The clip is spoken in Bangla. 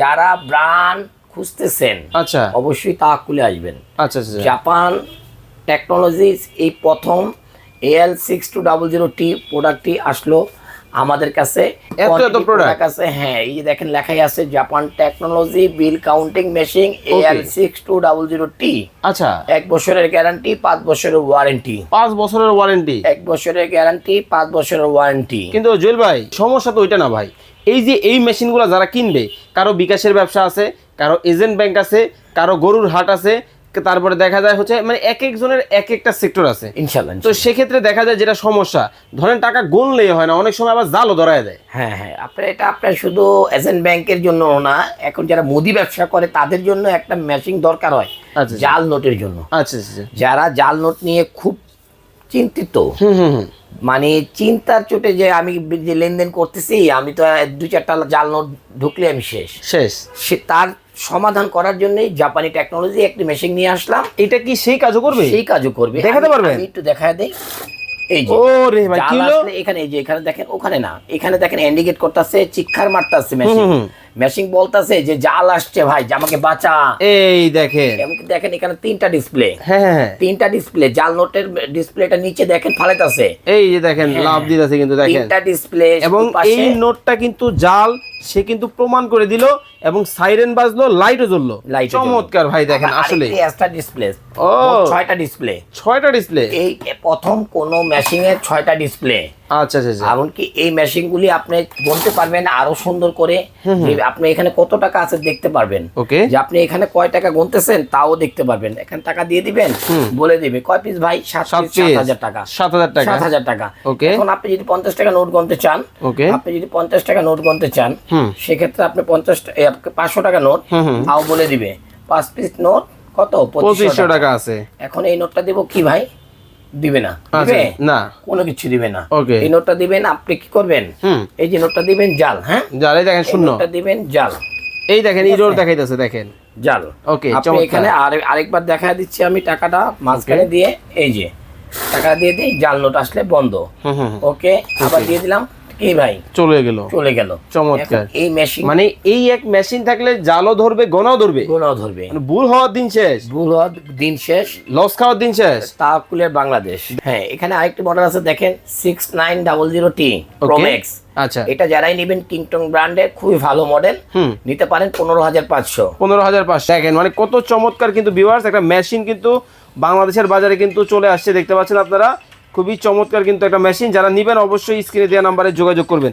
যারা ব্র্যান্ড খুঁজতেছেন আচ্ছা। অবশ্যই তাকুলে আসবেন। আচ্ছা আচ্ছা জাপান টেকনোলজিস এই প্রথম L six two double zero T প্রোডাক্টটি আসলো আমাদের কাছে। এত এত Quantity আছে হ্যাঁ এই যে দেখেন লেখাই আছে Japan technology bill counting machine L six two double zero T আচ্ছা। এক বছরের গ্যারান্টি পাঁচ বছরের ওয়ারেন্টি পাঁচ বছরের ওয়ারেন্টি এক বছরের গ্যারান্টি পাঁচ বছরের ওয়ারেন্টি কিন্তু জুয়েল ভাই সমস্যা তো ওইটা না ভাই। এই যে এই মেশিনগুলো যারা কিনবে কারও বিকাশের ব্যবসা আছে কারও এজেন্ট ব্যাংক আছে কারও গরুর হাট আছে তারপরে দেখা যায় হচ্ছে মানে এক একজনের এক একটা সেক্টর আছে। ইনশাল্লাহ তো সেক্ষেত্রে দেখা যায় যেটা সমস্যা ধরেন টাকা গুনলেই হয় না অনেক সময় আবার জালও ধরায় দেয়। হ্যাঁ হ্যাঁ আপনার এটা আপনার শুধু এজেন্ট ব্যাংকের জন্য না এখন যারা মুদি ব্যবসা করে তাদের জন্য একটা মেশিন দরকার হয় আচ্ছা। জাল নোটের জন্য। আচ্ছা আচ্ছা। যারা জাল নোট নিয়ে খুব চিন্তিত। মানে চিন্তার চোটে যে আমি যে লেনদেন করতেছি আমি তো দু চারটা জাল নোট ঢুকলে আমি শেষ। শেষ। সে তার সমাধান করার জন্যই জাপানি টেকনোলজি একটি মেশিন নিয়ে আসলাম। এটা কি সেই কাজও করবে? সেই কাজও করবে। দেখাতে পারবে একটু দেখায় দেই। এই যে ও রে ভাই কি হলো? এখানে এই যে এখানে দেখেন ওখানে না এখানে দেখেন ইন্ডিকেট করতেছে চিৎকার মারতেছে মেশিন হুম, বলতাছে যে জাল আসছে ভাই যে আমাকে বাঁচা। এই দেখেন। দেখেন এখানে তিনটা ডিসপ্লে হ্যাঁ হ্যাঁ হ্যাঁ। তিনটা ডিসপ্লে জাল নোটের ডিসপ্লেটা নিচে দেখেন ফালাইতাছে। এই যে দেখেন লাভ দিতাছে কিন্তু দেখেন। তিনটা ডিসপ্লে এবং এই নোটটা কিন্তু জাল সে কিন্তু প্রমাণ করে দিল এবং সাইরেন বাজলো লাইটও জ্বললো। চমৎকার ভাই দেখেন আসলে এক্সট্রা ডিসপ্লে ও। ছয়টা ডিসপ্লে ছয়টা ডিসপ্লে এই প্রথম কোন মেশিনের ছয়টা ডিসপ্লে আচ্ছা আচ্ছা আচ্ছা। এমনকি এই মেশিনগুলি আপনি বলতে পারবেন আরও সুন্দর করে। আপনি এখানে কত টাকা আছে দেখতে পারবেন। ওকে। যে আপনি এখানে কয় টাকা গুনতেছেন তাও দেখতে পারবেন। এখানে টাকা দিয়ে দিবেন বলে দিবে। কয় পিস ভাই? সাত। হাজার টাকা। সাত হাজার টাকা। সাত হাজার টাকা। Okay. এখন আপনি যদি পঞ্চাশ টাকা নোট গুনতে চান ওকে। আপনি যদি পঞ্চাশ টাকা নোট গুনতে চান। সেক্ষেত্রে আপনি পঞ্চাশ পাঁচশো টাকা নোট। তাও বলে দিবে। পাঁচ পিস নোট কত? পঁচিশশো টাকা। আছে। এখন এই নোটটা দিব কি ভাই? দিবে না। আচ্ছা না। কোনো কিছু দিবে না। এই নোটটা দিবেন আপনি কি করবেন? এই যে নোটটা দিবেন জাল হ্যাঁ? জালে দেখেন এই শূন্য। নোটটা দিবেন জাল। এই দেখেন ইরোর দেখাইতেছে দেখেন। জাল। Okay, আপনি এখানে আরে- আরেকবার দেখা দিচ্ছি আমি টাকাটা মাঝখানে দিয়ে এই যে। টাকা দিয়ে দিই জাল নোট আসলে বন্ধ। ওকে আবার দিয়ে দিলাম। কি ভাই চলে গেল। চলে গেল। চমৎকার। এই মেশিন মানে এই এক মেশিন থাকলে জালও ধরবে গনাও ধরবে? গুণাও ধরবে। মানে ভুল হওয়ার দিন শেষ। ভুল হওয়ার দিন শেষ। লস খাওয়ার দিন শেষ। তাকুলের বাংলাদেশ। হ্যাঁ এখানে আরেকটি মডেল আছে দেখেন six nine double zero T pro max আচ্ছা। এটা যারাই নেবেন কিংটং ব্র্যান্ডের খুবই ভালো মডেল হুম। নিতে পারেন পনেরো হাজার পাঁচশো। পনেরো হাজার পাঁচশো। দেখেন মানে কত চমৎকার কিন্তু ভিউয়ার্স একটা মেশিন কিন্তু বাংলাদেশের বাজারে কিন্তু চলে আসছে দেখতে পাচ্ছেন আপনারা? খুবই চমৎকার কিন্তু একটা মেশিন যারা নেবেন অবশ্যই স্ক্রিনে দেওয়া নাম্বারে যোগাযোগ করবেন।